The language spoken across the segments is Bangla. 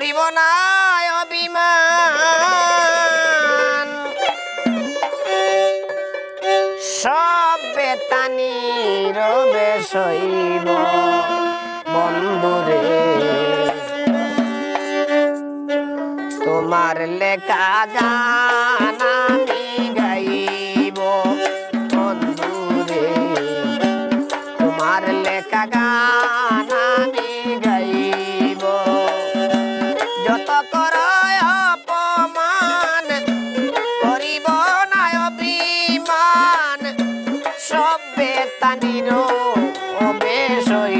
করিব না অভিমান। সব বেতানি রবে সইব বন্ধুরে। তোমার লেখা জানা গাইব বন্ধুরে। তোমার লেখা গান tan y no, o me soy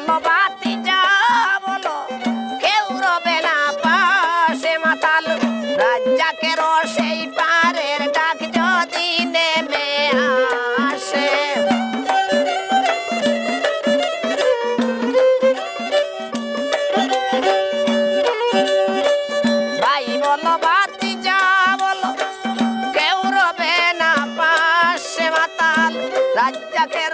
বলো বাতি যা বলো, কেউ রবে না পাশে মাতাল। রাজ্জাকের সেই পারের ডাক যদি নেমে আসে। ভাই বলো বাতি যা বলো, কেউ রবে না পাশে মাতাল। রাজ্জাকের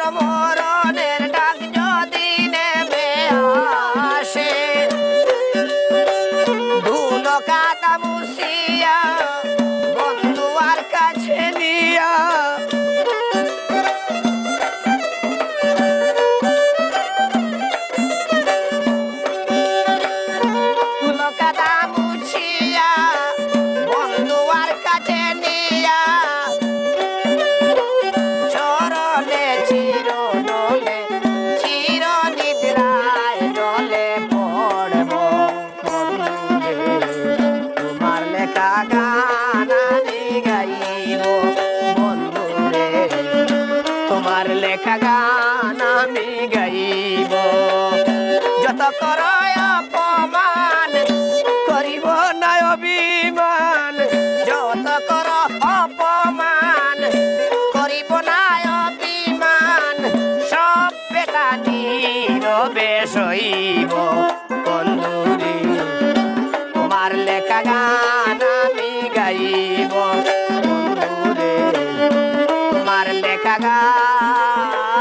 হইব বন্ধুরে তোমার লেখা গান